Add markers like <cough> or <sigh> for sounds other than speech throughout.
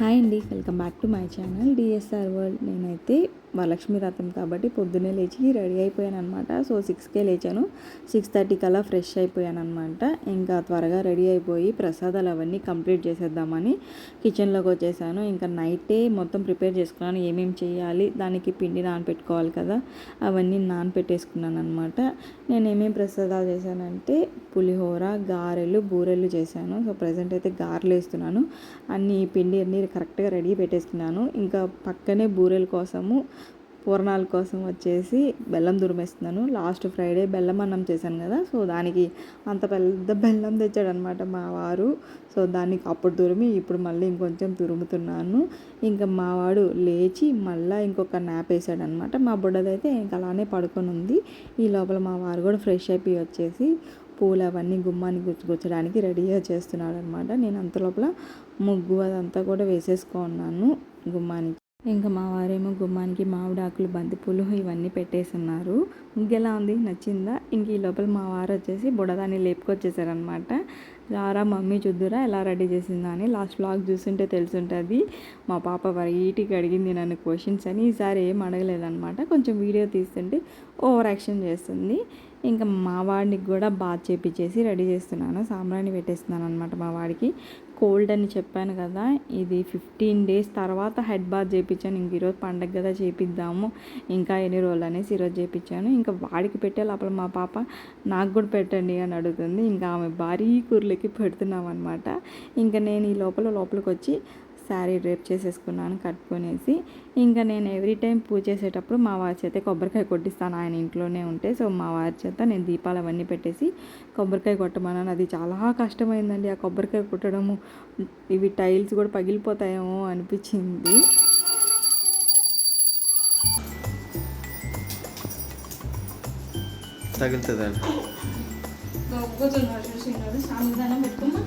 Hi అండి welcome back to my channel. DSR world నేనైతే వరలక్ష్మి రథం కాబట్టి పొద్దున్నే లేచి రెడీ అయిపోయాను అనమాట సో సిక్స్కే లేచాను. సిక్స్ థర్టీ కల్లా ఫ్రెష్ అయిపోయాను అనమాట ఇంకా త్వరగా రెడీ అయిపోయి ప్రసాదాలు అవన్నీ కంప్లీట్ చేసేద్దామని కిచెన్లోకి వచ్చేసాను. ఇంకా నైటే మొత్తం ప్రిపేర్ చేసుకున్నాను. ఏమేమి చేయాలి దానికి పిండి నానపెట్టుకోవాలి కదా అవన్నీ నానపెట్టేసుకున్నాను అనమాట నేను ఏమేమి ప్రసాదాలు చేశానంటే పులిహోర గారెలు బూరెలు చేశాను. సో ప్రజెంట్ అయితే గారెలు వేస్తున్నాను. అన్ని పిండి అన్ని కరెక్ట్గా రెడీ పెట్టేసుకున్నాను. ఇంకా పక్కనే బూరెల కోసము పూర్ణాల కోసం వచ్చేసి బెల్లం దురిమేస్తున్నాను. లాస్ట్ ఫ్రైడే బెల్లం అన్నం చేశాను కదా సో దానికి అంత పెద్ద బెల్లం తెచ్చాడనమాట మా వారు. సో దానికి అప్పుడు తురిమి ఇప్పుడు మళ్ళీ ఇంకొంచెం తురుముతున్నాను ఇంకా మా వాడు లేచి మళ్ళీ ఇంకొక నాప్ వేసాడనమాట. మా బుడ్డదైతే ఇంకా అలానే పడుకొని ఉంది. ఈ లోపల మా వారు కూడా ఫ్రెష్ అయిపోయి వచ్చేసి పూలు అవన్నీ గుమ్మాన్ని గుచ్చుకొచ్చడానికి రెడీగా చేస్తున్నాడు అనమాట నేను అంత లోపల ముగ్గు అదంతా కూడా వేసేసుకున్నాను గుమ్మానికి. ఇంకా మా వారేమో గుమ్మానికి మామిడాకులు బంతిపూలు ఇవన్నీ పెట్టేసున్నారు. ఇంకెలా ఉంది? నచ్చిందా? ఇంక ఈ లోపల మా వారు వచ్చేసి బుడదాన్ని లేపుకొచ్చేసారనమాట రారా మమ్మీ చూద్దురా ఎలా రెడీ చేసిందా అని లాస్ట్ బ్లాగ్ చూస్తుంటే తెలుసుంటుంది. మా పాప వెరైటీగా అడిగింది నన్ను క్వశ్చన్స్ అని. ఈసారి ఏం అడగలేదనమాట కొంచెం వీడియో తీస్తుంటే ఓవర్ యాక్షన్ చేస్తుంది. ఇంకా మా వాడికి కూడా బాత్ చేపించేసి రెడీ చేస్తున్నాను. సాంబ్రాణి పెట్టేస్తున్నాను అనమాట మా వాడికి. కోల్డ్ అని చెప్పాను కదా ఇది ఫిఫ్టీన్ డేస్ తర్వాత హెడ్ బాత్ చేయించాను ఇంక ఈరోజు పండగ కదా చేపిద్దాము. ఇంకా ఎన్ని రోజులు అనేసి ఈరోజు చేయించాను ఇంకా వాడికి పెట్టే లోపల మా పాప నాకు కూడా పెట్టండి అని అడుగుతుంది. ఇంకా ఆమె భారీ కూరలకి పెడుతున్నాం అనమాట ఇంకా నేను ఈ లోపల లోపలికి వచ్చి శారీ డ్రేప్ చేసేసుకున్నాను కట్టుకునేసి. ఇంకా నేను ఎవ్రీ టైం పూజ చేసేటప్పుడు మా వారి చేత కొబ్బరికాయ కొట్టిస్తాను ఆయన ఇంట్లోనే ఉంటే. సో మా వారి చేత నేను దీపాలు అవన్నీ పెట్టేసి కొబ్బరికాయ కొట్టమన్నాను. అది చాలా కష్టమైందండి. ఆ కొబ్బరికాయ కొట్టడము. ఇవి టైల్స్ కూడా పగిలిపోతాయేమో అనిపించింది. తగులుతుందండి. దగ్గుతున్నాడు చూసినాడు స్వామి దండం పెట్టుకున్నా.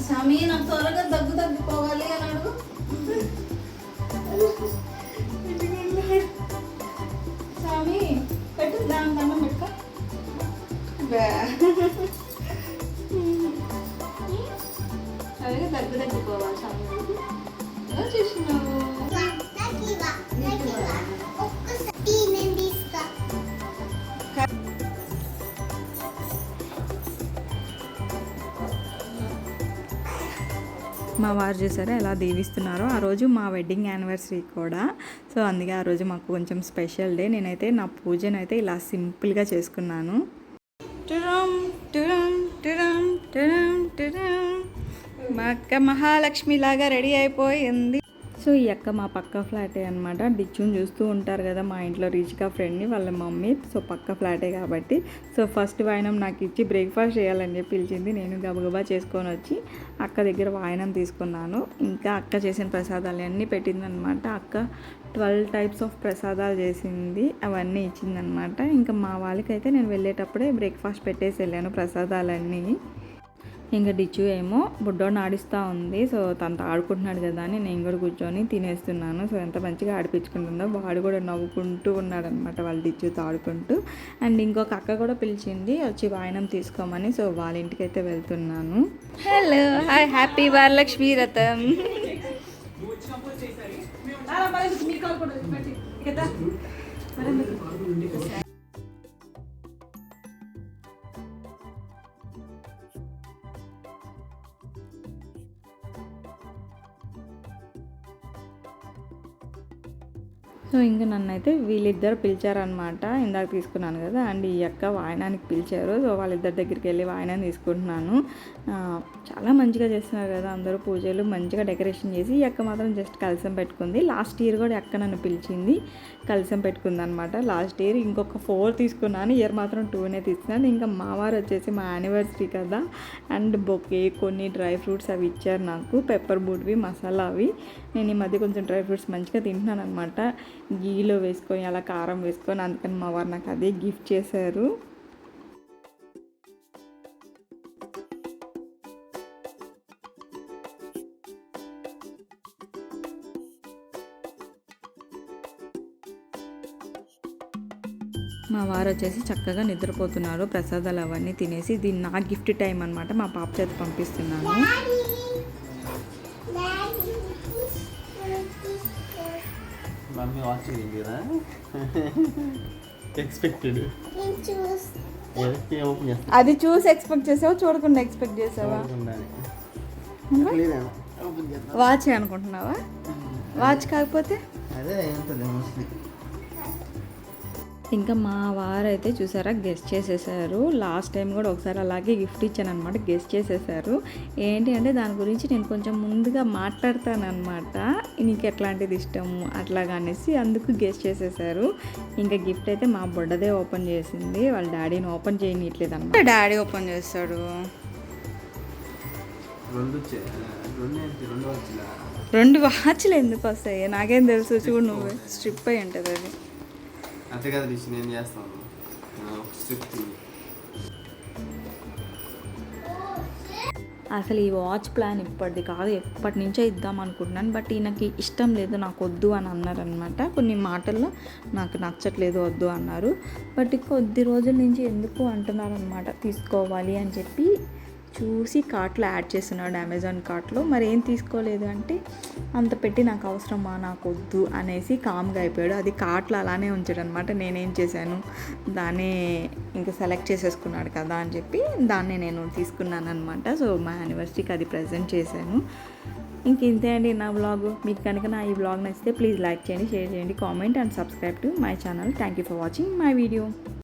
స్వామి నాకు త్వరగా దగ్గు తగ్గిపోవాలి త్వరగా తగ్గిపోవాలి స్వామి ఎలా చేసినావు మా వారు చూసారా ఎలా దీవిస్తున్నారో? ఆ రోజు మా వెడ్డింగ్ యానివర్సరీ కూడా. సో అందుకే ఆ రోజు మాకు కొంచెం స్పెషల్ డే నేనైతే నా పూజనైతే ఇలా సింపుల్గా చేసుకున్నాను. టురం, టురం, టురం, టురం, టురం. మా అక్క మహాలక్ష్మి లాగా రెడీ అయిపోయింది. సో ఈ అక్క మా పక్క ఫ్లాటే అనమాట డిచ్చుని చూస్తూ ఉంటారు కదా మా ఇంట్లో రీచ్గా ఫ్రెండ్ని వాళ్ళ మమ్మీ. సో పక్క ఫ్లాటే కాబట్టి. సో ఫస్ట్ వాయనం నాకు ఇచ్చి బ్రేక్ఫాస్ట్ చేయాలని చెప్పి పిలిచింది. నేను గబగబా చేసుకొని వచ్చి అక్క దగ్గర వాయనం తీసుకున్నాను. ఇంకా అక్క చేసిన ప్రసాదాలు అన్నీ పెట్టిందనమాట అక్క ట్వెల్వ్ టైప్స్ ఆఫ్ ప్రసాదాలు చేసింది. అవన్నీ ఇచ్చిందనమాట ఇంకా మా వాళ్ళకైతే నేను వెళ్ళేటప్పుడే బ్రేక్ఫాస్ట్ పెట్టేసి వెళ్ళాను ప్రసాదాలన్నీ. ఇంకా డిచ్చు ఏమో బుడ్డోడిని ఆడిస్తూ ఉంది. సో తనతో ఆడుకుంటున్నాడు కదా అని నేను కూడా కూర్చొని తినేస్తున్నాను. సో ఎంత మంచిగా ఆడిపించుకుంటుందో వాడు కూడా నవ్వుకుంటూ ఉన్నాడు అనమాట వాళ్ళ డిచ్చుతో ఆడుకుంటూ. అండ్ ఇంకొక అక్క కూడా పిలిచింది వచ్చి వాయనం తీసుకోమని. సో వాళ్ళ ఇంటికి అయితే వెళ్తున్నాను. హలో హాయ్ హ్యాపీ వరలక్ష్మి రథం. <laughs> సో ఇంకా నన్ను అయితే వీళ్ళిద్దరు పిలిచారనమాట ఇందాక తీసుకున్నాను కదా అండ్ ఈ అక్క వాయనానికి పిలిచారు. సో వాళ్ళిద్దరి దగ్గరికి వెళ్ళి వాయనాన్ని తీసుకుంటున్నాను. చాలా మంచిగా చేస్తున్నారు కదా అందరూ పూజలు. మంచిగా డెకరేషన్ చేసి ఈ అక్క మాత్రం జస్ట్ కలసం పెట్టుకుంది. లాస్ట్ ఇయర్ కూడా అక్క నన్ను పిలిచింది కలసం పెట్టుకుంది అనమాట లాస్ట్ ఇయర్ ఇంకొక ఫోర్ తీసుకున్నాను. ఇయర్ మాత్రం టూనే తీసుకున్నాను. ఇంకా మా వారు వచ్చేసి మా యానివర్సరీ కదా అండ్ బొకే కొన్ని డ్రై ఫ్రూట్స్ అవి ఇచ్చారు నాకు. పెప్పర్ బూట్వి మసాలా అవి. నేను ఈ మధ్య కొంచెం డ్రై ఫ్రూట్స్ మంచిగా తింటున్నాను అనమాట గీలో వేసుకొని అలా కారం వేసుకొని అందుకని మా వారు నాకు అదే గిఫ్ట్ చేశారు. మా వారు వచ్చేసి చక్కగా నిద్రపోతున్నారు. ప్రసాదాలు అవన్నీ తినేసి దీన్ని నా గిఫ్ట్ టైం అనమాట మా పాప చేత పంపిస్తున్నాను. మమ్మీ వాచ్ చేయండి కదా ఎక్స్పెక్టెడ్ అది చూసి ఎక్స్పెక్ట్ చేసావా? చూడకుండా ఎక్స్పెక్ట్ చేసావా. వాచ్ అనుకుంటున్నావా? వాచ్ కాకపోతే? అదే ఇంకా మా వారు అయితే చూసారా గెస్ట్ చేసేసారు. లాస్ట్ టైం కూడా ఒకసారి అలాగే గిఫ్ట్ ఇచ్చాను అనమాట గెస్ట్ చేసేసారు. ఏంటి అంటే దాని గురించి నేను కొంచెం ముందుగా మాట్లాడతాను అనమాట నీకు ఎట్లాంటిది ఇష్టము అట్లాగా అనేసి అందుకు గెస్ట్ చేసేసారు. ఇంకా గిఫ్ట్ అయితే మా బొడ్డదే ఓపెన్ చేసింది. వాళ్ళ డాడీని ఓపెన్ చేయనీయట్లేదు అనమాట డాడీ ఓపెన్ చేస్తాడు. రెండు వాచ్లు? ఎందుకు వస్తాయి? నాకేం తెలుసు? చూడు నువ్వు. స్ట్రిప్ అయి ఉంటుంది అది. అంతే కదా రిషి నేను చేస్తాను అసలు ఈ వాచ్ ప్లాన్ ఇప్పటిది కాదు. ఎప్పటి నుంచో ఇద్దాం అనుకుంటున్నాను. బట్ ఈయనకి ఇష్టం లేదు నాకు వద్దు అని అన్నారనమాట కొన్ని మాటల్లో నాకు నచ్చట్లేదు వద్దు అన్నారు. బట్ కొద్ది రోజుల నుంచి ఎందుకు అంటున్నారనమాట తీసుకోవాలి అని చెప్పి చూసి కార్ట్లో యాడ్ చేస్తున్నాడు అమెజాన్ కార్ట్లో. మరి ఏం తీసుకోలేదు అంటే అంత పెట్టి నాకు అవసరమా నాకు వద్దు అనేసి కామ్గా అయిపోయాడు. అది కార్ట్లో అలానే ఉంచాడు అనమాట నేనేం చేశాను దాన్నే ఇంకా సెలెక్ట్ చేసేసుకున్నాడు కదా అని చెప్పి దాన్నే నేను తీసుకున్నాను అనమాట సో మా యానివర్సరీకి అది ప్రజెంట్ చేశాను. ఇంక ఇంతే అండి నా బ్లాగ్ మీకు కనుక నా ఈ బ్లాగ్ నచ్చితే ప్లీజ్ లైక్ చేయండి షేర్ చేయండి comment and subscribe to my channel. Thank you for watching my video.